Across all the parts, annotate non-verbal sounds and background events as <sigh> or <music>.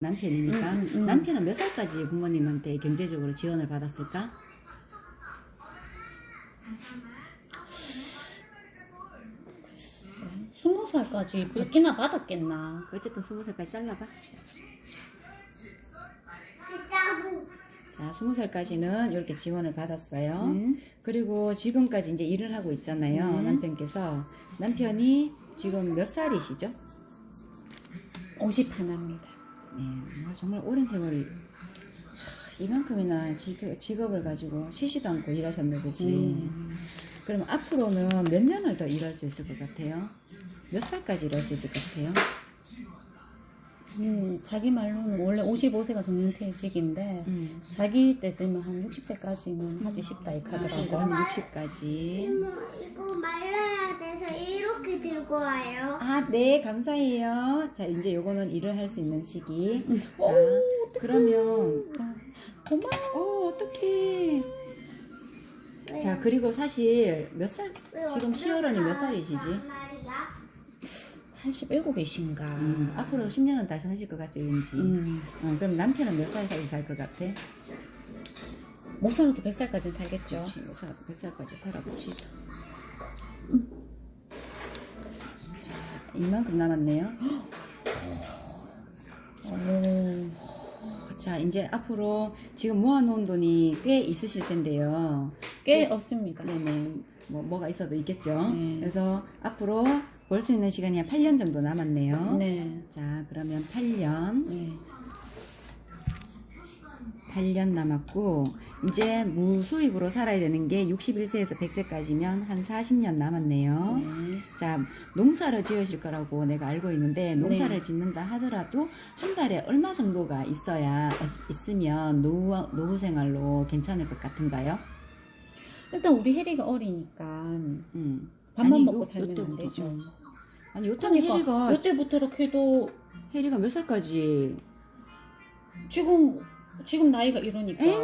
남편이니까 음, 음, 음. 남편은 몇 살까지 부모님한테 경제적으로 지원을 받았을까? 스무 살까지 받기나 받았겠나? 어쨌든 스무 살까지 잘라봐. 자, 스무 살까지는 이렇게 지원을 받았어요. 음. 그리고 지금까지 이제 일을 하고 있잖아요. 음. 남편께서 직원이 지금 몇 살이시죠? 50 하나입니다. 네, 뭐 정말 오랜 세월이 이만큼이나 직업, 직업 을 가지고 쉬지도 않고 일하셨네, 그지? 음. 그럼 앞으로는 몇 년을 더 일할 수 있을 것 같아요? 몇 살까지 일할 수 있을 것 같아요? 음, 자기 말로는 원래 55세가 정년퇴직인데 음. 자기 때 되면 한 60세까지는 하지 싶다 이 카더라고. 그럼 60까지. 이모 이거 말라야 돼서 와요. 아, 네, 감사해요. 자, 이제 요거는 일을 할 수 있는 시기. 자, 그러면, 고마워. 어, 어떡해. 자, 그리고 사실 몇 살, 왜 지금 어디서 시어른이 몇 나왔단 살이시지? 말이야? 87이신가? 음, 앞으로 10년은 다시 사실 것 같죠, 왠지. 음. 어, 그럼 남편은 몇 살까지 살것 같아? 못 살아도 100살까지는 살겠죠. 100살까지 살아봅시다. 이만큼 남았네요. 오. 자, 이제 앞으로 지금 모아놓은 돈이 꽤 있으실 텐데요. 꽤 없습니다. 네네. 뭐, 뭐가 있어도 있겠죠. 네. 그래서 앞으로 벌 수 있는 시간이 한 8년 정도 남았네요. 네. 자, 그러면 8년. 네. 8년 남았고, 이제 무수입으로 살아야 되는 게 61세에서 100세까지면 한 40년 남았네요. 네. 자, 농사를 지으실 거라고 내가 알고 있는데, 농사를 네. 짓는다 하더라도 한 달에 얼마 정도가 있어야, 있으면 노후, 노후 생활로 괜찮을 것 같은가요? 일단 우리 혜리가 어리니까 음. 밥만 아니, 먹고 요- 살면 안 요때부터, 되죠. 음. 아니, 요때는 그러니까 혜리가, 이때부터 해도 혜리가 몇 살까지? 지금 지금 나이가 이러니까 에이.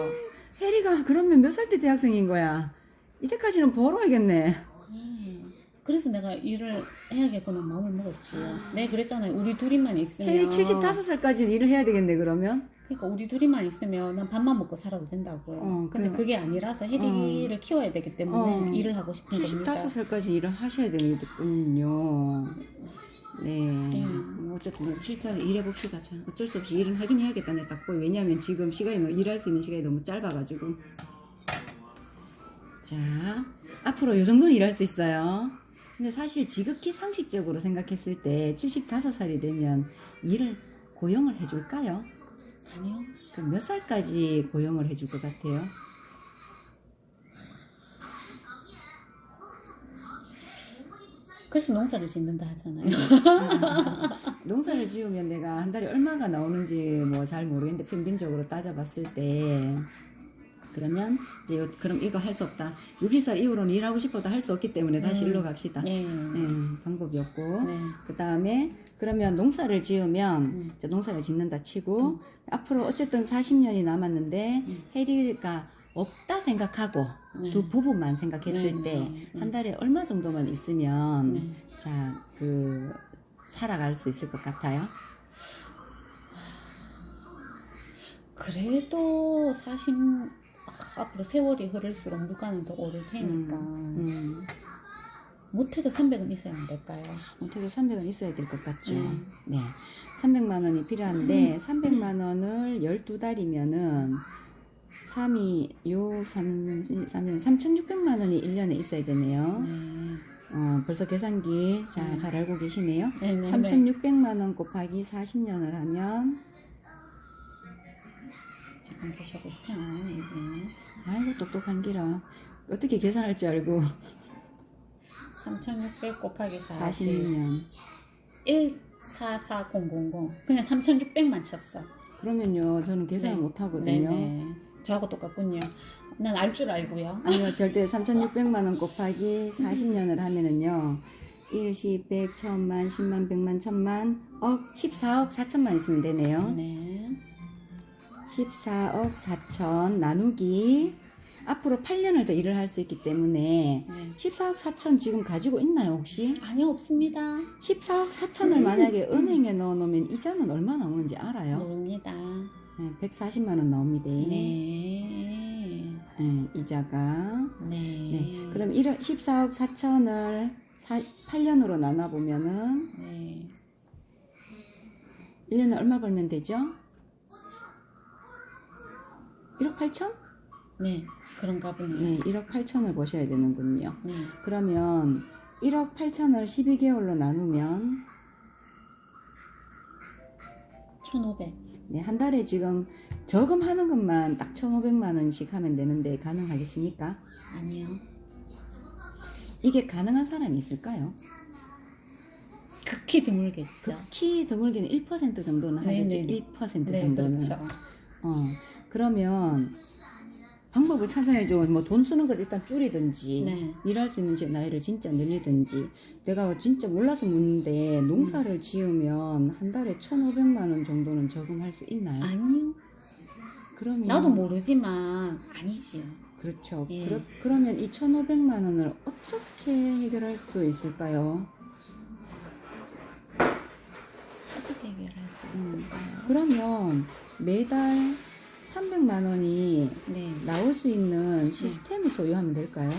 혜리가 그러면 몇 살 때 대학생인 거야? 이때까지는 벌어야겠네. 그래서 내가 일을 해야겠구나 마음을 먹었지. 내가 그랬잖아요. 우리 둘이만 있으면 혜리 75살까지 일을 해야 되겠네, 그러면? 그러니까 우리 둘이만 있으면 난 밥만 먹고 살아도 된다고요. 어, 근데 그- 그게 아니라서 혜리를 키워야 되기 때문에 어. 일을 하고 싶은 겁니다. 75살까지 일을 하셔야 되는군요. 네. 네. 뭐 어쨌든 뭐 실전 일해봅시다. 참. 어쩔 수 없이 일은 하긴 해야겠다. 내 딱 보이. 왜냐면 지금 시간이 너무 일할 수 있는 시간이 너무 짧아가지고. 자, 앞으로 이 정도는 일할 수 있어요. 근데 사실 지극히 상식적으로 생각했을 때 75살이 되면 일을 고용을 해줄까요? 아니요. 그럼 몇 살까지 고용을 해줄 것 같아요? 그래서 농사를 짓는다 하잖아요. <laughs> 농사를 지으면 내가 한 달에 얼마가 나오는지 뭐 잘 모르겠는데 평균적으로 따져봤을 때 그러면 이제 요- 그럼 이거 할 수 없다. 60살 이후로는 일하고 싶어도 할 수 없기 때문에 다시 음. 일로 갑시다. 네. 네, 방법이 없고 네. 그 다음에 그러면 농사를 지으면 음. 이제 농사를 짓는다 치고 앞으로 어쨌든 40년이 남았는데 해리가 없다 생각하고 네. 두 부부만 생각했을 네, 때 네, 네. 한 달에 얼마 정도만 있으면 네. 자그 살아갈 수 있을 것 같아요. 그래도 40 아, 앞으로 세월이 흐를수록 물가는 더 오를 테니까 음, 못해도 300은 있어야 안 될까요? 어떻게 300원 있어야 될 것 같죠. 네. 네. 300만 원이 필요한데 <clears throat> 300만 원을 12달이면은 3이 6, 3, 3, 3,600만 원이 1년에 있어야 되네요. 네. 어, 벌써 계산기 자, 잘 알고 계시네요. 네, 네, 3,600만 원 곱하기 40년을 하면 잠깐 보셔보세요. 네. 아이고 똑똑한 기라. 어떻게 계산할 줄 알고 <laughs> 3,600 곱하기 40. 40년. 144000 그냥 3,600만 쳤어. 그러면요, 저는 계산을 네. 못 하거든요. 네네. 저하고 똑같군요. 난 알 줄 알고요. 아니요, 절대 <laughs> 3,600만 원 곱하기 40년을 하면은요, 1, 10, 100, 1000만, 10만, 100만, 1000만, 억, 14억 4천만 있으면 되네요. 네. 14억 4천 나누기 앞으로 8년을 더 일을 할 수 있기 때문에 네. 14억 4천 지금 가지고 있나요 혹시? 아니요 없습니다. 14억 4천을 만약에 은행에 넣어놓으면 이자는 얼마 나오는지 알아요? 모릅니다. 네, 140만 원 나옵니다. 네. 네, 이자가 네. 네. 그럼 1억 14억 4천을 8년으로 나눠 보면은 네. 1년에 얼마 벌면 되죠? 1억 8천? 네. 그런가 보네요. 네, 1억 8천을 버셔야 되는군요. 네. 그러면 1억 8천을 12개월로 나누면 1,500. 네, 한 달에 지금 저금하는 것만 딱 1,500만 원씩 하면 되는데 가능하겠습니까? 아니요. 이게 가능한 사람이 있을까요? 극히 드물겠죠. 키 드물게는 1% 정도는 네, 하겠죠. 네. 1% 네, 정도는. 그렇죠. 어, 그러면 방법을 찾아야죠. 뭐 돈 쓰는 걸 일단 줄이든지 네. 일할 수 있는 지- 나이를 진짜 늘리든지 내가 진짜 몰라서 묻는데 농사를 지으면 한 달에 1,500만 원 정도는 저금할 수 있나요? 아니요. 그러면 나도 모르지만 아니지요. 그렇죠. 예. 그러, 그러면 이 1,500만 원을 어떻게 해결할 수 있을까요? 어떻게 해결할 수 음. 있을까요? 그러면 매달 300만 원이 네. 나올 수 있는 시스템을 소유하면 될까요?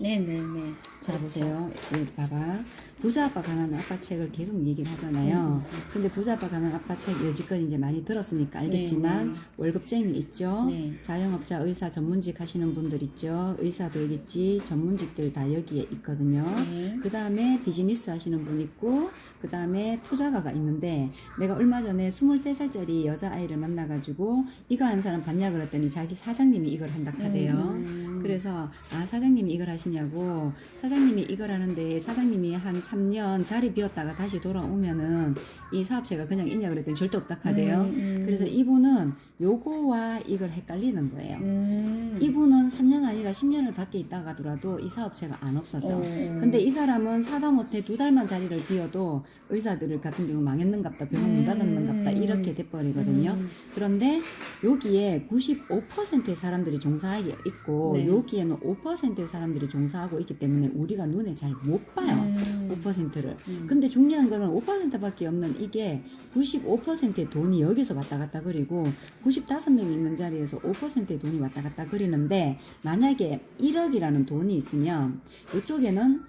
네, 네, 네. 자 보세요. 여기 봐봐. 부자 아빠 가난 아빠 책을 계속 얘기를 하잖아요. 근데 부자 아빠 가난 아빠 책 여지껏 이제 많이 들었으니까 알겠지만 네, 네. 월급쟁이 있죠. 네. 자영업자 의사 전문직 하시는 분들 있죠. 의사도 여기 있지. 전문직들 다 여기에 있거든요. 네. 그 다음에 비즈니스 하시는 분 있고, 그 다음에 투자가가 있는데, 내가 얼마 전에 23살짜리 여자아이를 만나가지고, 이거 한 사람 봤냐 그랬더니 자기 사장님이 이걸 한다 하대요. 음. 그래서, 아, 사장님이 이걸 하시냐고, 사장님이 이걸 하는데, 사장님이 한 3년 자리 비웠다가 다시 돌아오면은, 이 사업체가 그냥 있냐 그랬더니 절대 없다 하대요. 음, 음. 그래서 이분은 요거와 이걸 헷갈리는 거예요. 음. 이분은 3년 아니라 10년을 밖에 있다가 하더라도 이 사업체가 안 없어져. 어. 근데 이 사람은 사다 못해 두 달만 자리를 비워도 의사들 같은 경우 망했는갑다, 병원 문 닫았는갑다, 이렇게 돼버리거든요. 음. 그런데 여기에 95%의 사람들이 종사하게 있고, 네. 여기에는 5%의 사람들이 종사하고 있기 때문에 우리가 눈에 잘 못 봐요. 음. 5%를. 음. 근데 중요한 거는 5%밖에 없는 이게 95%의 돈이 여기서 왔다 갔다 그리고 95명이 있는 자리에서 5%의 돈이 왔다 갔다 그리는데 만약에 1억이라는 돈이 있으면 이쪽에는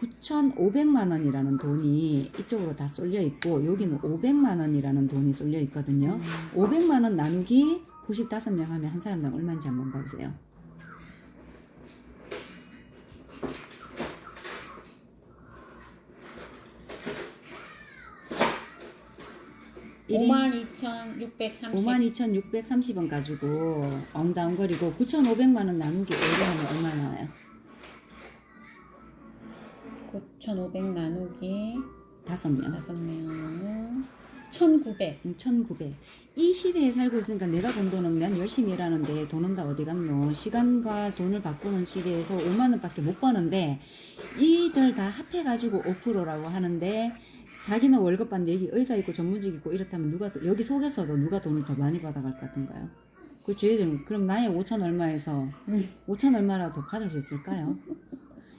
9,500만 원이라는 돈이 이쪽으로 다 쏠려 있고 여기는 500만 원이라는 돈이 쏠려 있거든요. 500만 원 나누기 95명 하면 한 사람당 얼마인지 한번 봐보세요. 일인 52,630. 52,630원 가지고 엉다엉거리고 9,500만 원 나누기 5로 하면 얼마 나와요? 9,500 나누기 다섯 명. 5명 1,900. 1,900. 이 시대에 살고 있으니까 내가 번 돈은 난 열심히 일하는데 돈은 다 어디 갔노? 시간과 돈을 바꾸는 시대에서 5만 원 밖에 못 버는데 이들 다 합해가지고 5%라고 하는데 자기는 월급 받는데 여기 의사 있고 전문직 있고 이렇다면 누가 더- 여기 속에서도 누가 돈을 더 많이 받아갈 것 같은가요? 그 저희들은 그럼 나의 5천 얼마에서 5천 얼마라도 받을 수 있을까요?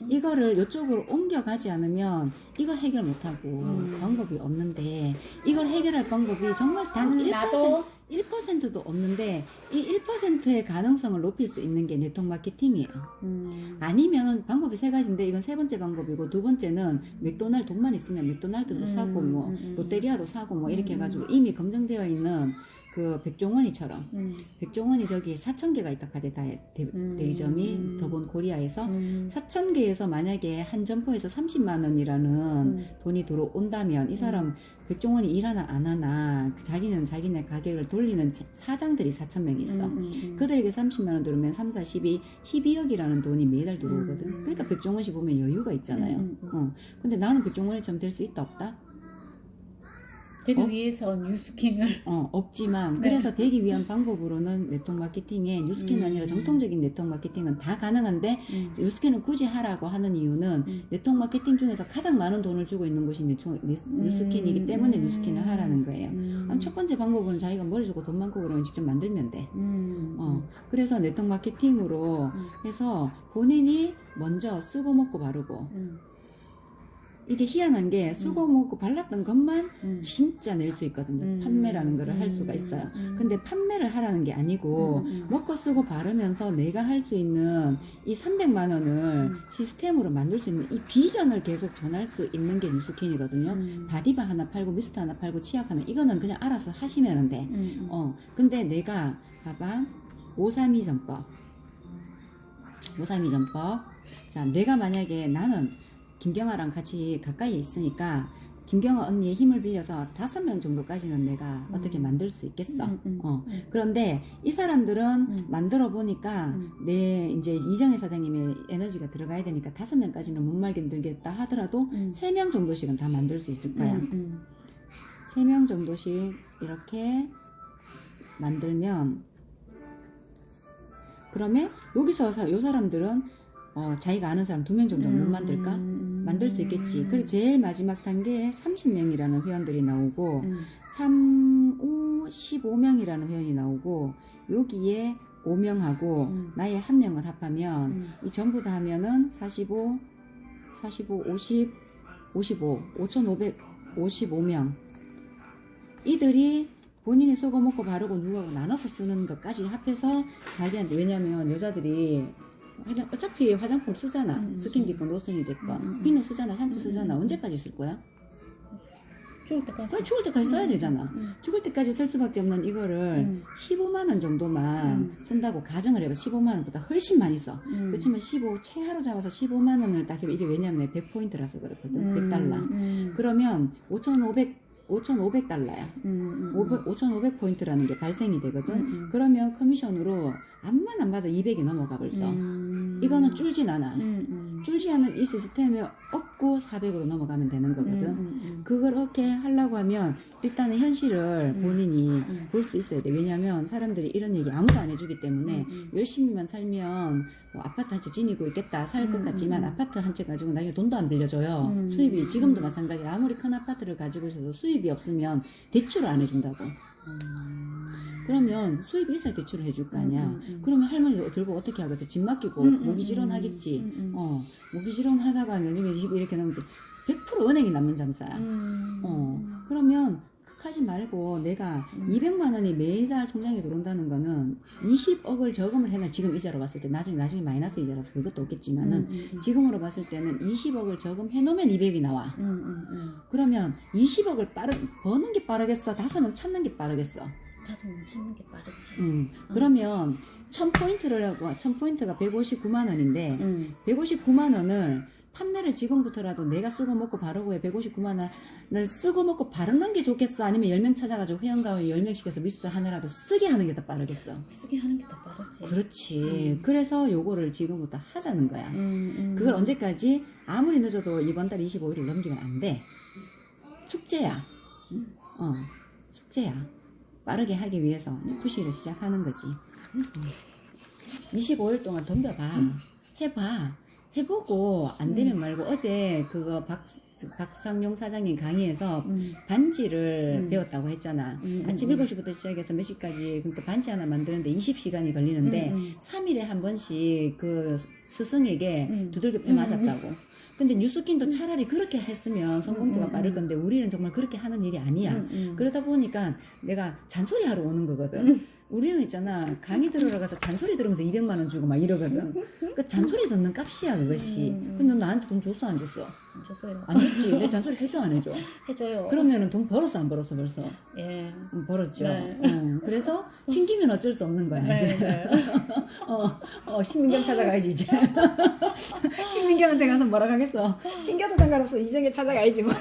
이거를 이쪽으로 옮겨가지 않으면 이걸 해결 못하고 방법이 없는데 이걸 해결할 방법이 정말 단 1%, 나도 1%도 없는데 이 1%의 가능성을 높일 수 있는 게 네트워크 마케팅이에요. 음. 아니면은 방법이 세 가지인데 이건 세 번째 방법이고 두 번째는 맥도날드 돈만 있으면 맥도날드도 음, 사고 뭐 음, 음. 롯데리아도 사고 뭐 이렇게 해가지고 이미 검증되어 있는 그 백종원이처럼 음. 백종원이 저기 4천 개가 있다 카대 다 대, 음. 대리점이 더본 코리아에서 음. 4천 개에서 만약에 한 점포에서 30만 원이라는 음. 돈이 들어온다면 이 사람 백종원이 일하나 안 하나 그 자기는 자기네 가격을 돌리는 사- 사장들이 4천 명 있어. 음, 음, 음. 그들에게 30만 원 들어오면 3, 4, 12, 12억이라는 돈이 매달 들어오거든. 음. 그러니까 백종원 씨 보면 여유가 있잖아요. 음, 음, 어. 근데 나는 백종원이처럼 될수 있다 없다? 되기 어? 위해서 뉴스킹을 어, 없지만 <laughs> 네. 그래서 되기 위한 방법으로는 네트워크 마케팅에 뉴스킨이 음. 아니라 정통적인 네트워크 마케팅은 다 가능한데 음. 뉴스킨을 굳이 하라고 하는 이유는 음. 네트워크 마케팅 중에서 가장 많은 돈을 주고 있는 곳이 뉴스- 뉴스킨이기 때문에 음. 뉴스킨을 하라는 거예요. 음. 아, 첫 번째 방법은 자기가 머리 주고 돈 많고 그러면 직접 만들면 돼. 음. 어, 그래서 네트워크 마케팅으로 음. 해서 본인이 먼저 쓰고 먹고 바르고 음. 이게 희한한 게 쓰고 먹고 발랐던 것만 음. 진짜 낼 수 있거든요. 음. 판매라는 거를 할 수가 음. 있어요. 음. 근데 판매를 하라는 게 아니고 음, 음. 먹고 쓰고 바르면서 내가 할 수 있는 이 300만 원을 음. 시스템으로 만들 수 있는 이 비전을 계속 전할 수 있는 게 뉴스킨이거든요. 음. 바디바 하나 팔고 미스트 하나 팔고 치약 하나 이거는 그냥 알아서 하시면 돼. 음. 음. 어, 근데 내가 봐봐 532 전법 532 전법 자 내가 만약에 나는 김경아랑 같이 가까이에 있으니까 김경아 언니의 힘을 빌려서 다섯 명 정도까지는 내가 어떻게 만들 수 있겠어 음, 음, 어. 음. 그런데 이 사람들은 음. 만들어 보니까 음. 내 이제 이정혜 사장님의 에너지가 들어가야 되니까 다섯 명까지는 못 말겠들겠다 하더라도 음. 세명 정도씩은 다 만들 수 있을 거야. 음. 음. 세명 정도씩 이렇게 만들면 그러면 여기서 사- 요 사람들은 어, 자기가 아는 사람 두 명 정도는 못 만들까? 음. 만들 수 있겠지. 그리고 제일 마지막 단계에 30명이라는 회원들이 나오고 음. 3, 5, 15명이라는 회원이 나오고 여기에 5명하고 음. 나의 한 명을 합하면 음. 이 전부 다 하면은 45, 45, 50, 55, 5,555명. 이들이 본인이 쏘고 먹고 바르고 누구하고 나눠서 쓰는 것까지 합해서 자기한테 왜냐면 여자들이 화장 어차피 화장품 쓰잖아 음, 음, 스킨 됐건 로션이 됐건 음, 음, 비누 쓰잖아 샴푸 음, 쓰잖아 음, 언제까지 쓸 거야? 죽을 때까지. 거의 죽을 때까지 써야 되잖아 음. 죽을 때까지 쓸 수밖에 없는 이거를 음. 15만 원 정도만 음. 쓴다고 가정을 해봐 15만 원보다 훨씬 많이 써 음. 그렇지만 15 최하로 잡아서 15만 원을 딱 해봐 이게 왜냐면 100포인트라서 그렇거든 100달러 음. 그러면 5,500 5,500달러야 음. 음. 5,500포인트라는 게 발생이 되거든 음, 음. 그러면 커미션으로 암만 안 봐도 200이 넘어가 벌써 음. 이거는 줄진 않아 음. 음. 줄지 않은 이 시스템에 없고 400으로 넘어가면 되는 거거든 음. 음. 그렇게 하려고 하면 일단은 현실을 음. 본인이 음. 볼수 있어야 돼. 왜냐하면 사람들이 이런 얘기 아무도 안 해주기 때문에 음, 음. 열심히만 살면 뭐 아파트 한 채 지니고 있겠다 살것 음, 같지만 음. 아파트 한 채 가지고 나중에 돈도 안 빌려줘요. 음. 수입이 지금도 마찬가지로 아무리 큰 아파트를 가지고 있어도 수입이 없으면 대출을 안 해준다고. 그러면 수입이 있어야 대출을 해줄 거 아니야. 음, 음, 음. 그러면 할머니 결국 어떻게 하겠어? 집 맡기고 모기지론 음, 하겠지. 음, 음. 어, 모기지론 하다가 나중에 집 이렇게 나오면 100% 은행이 남는 잠사야. 음. 어, 그러면 하지 말고 내가 음. 200만 원이 매달 통장에 들어온다는 거는 20억을 저금을 해놔 지금 이자로 봤을 때 나중에 나중에 마이너스 이자라서 그것도 없겠지만은 음, 음, 음. 지금으로 봤을 때는 20억을 저금해 놓으면 200이 나와. 그러면 20억을 빠르 버는 게 빠르겠어? 다섯 명 찾는 게 빠르겠어? 가슴 찾는 게 빠르지. 음. 그러면 1000포인트를 하고 1000포인트가 159만 원인데 음. 159만 원을 판매를 지금부터라도 내가 쓰고 먹고 바르고 해 159만 원을 쓰고 먹고 바르는 게 좋겠어? 아니면 10명 찾아가지고 회원가을 10명 시켜서 미스트 하느라도 쓰게 하는 게 더 빠르겠어? 쓰게 하는 게 더 빠르지. 그렇지. 그래서 요거를 지금부터 하자는 거야. 음, 음. 그걸 언제까지? 아무리 늦어도 이번 달 25일을 넘기면 안 돼. 축제야. 어, 축제야. 빠르게 하기 위해서 이제 푸시를 시작하는 거지. 25일 동안 덤벼봐. 해봐. 해보고 안 되면 말고 어제 그거 박, 박상용 사장님 강의에서 음. 반지를 음. 배웠다고 했잖아. 음, 아침 음, 7시부터 시작해서 몇 시까지 그러니까 반지 하나 만드는데 20시간이 걸리는데 음, 음. 3일에 한 번씩 그 스승에게 음. 두들겨 패 음, 맞았다고. 근데 뉴스킨도 차라리 그렇게 했으면 성공도가 음, 음, 빠를 음. 건데 우리는 정말 그렇게 하는 일이 아니야. 음, 음. 그러다 보니까 내가 잔소리 하러 오는 거거든. 우리는 있잖아 강의 들으러 가서 잔소리 들으면서 200만 원 주고 막 이러거든. 그 잔소리 듣는 값이야 그것이. 음, 음. 근데 너 나한테 돈 줬어 안 줬어? 안 줬어요. 안 줬지. 내 잔소리 해줘 안 해줘? <laughs> 해줘요. 그러면은 돈 벌었어 안 벌었어 벌써? 예. 음, 벌었죠. 네. 어, 그래서 튕기면 어쩔 수 없는 거야 네, 이제. 네. <laughs> 어, 어, 신민경 찾아가야지 이제. <laughs> 신민경한테 가서 뭐라 하겠어? 튕겨도 상관없어 이정에 찾아가야지 뭐.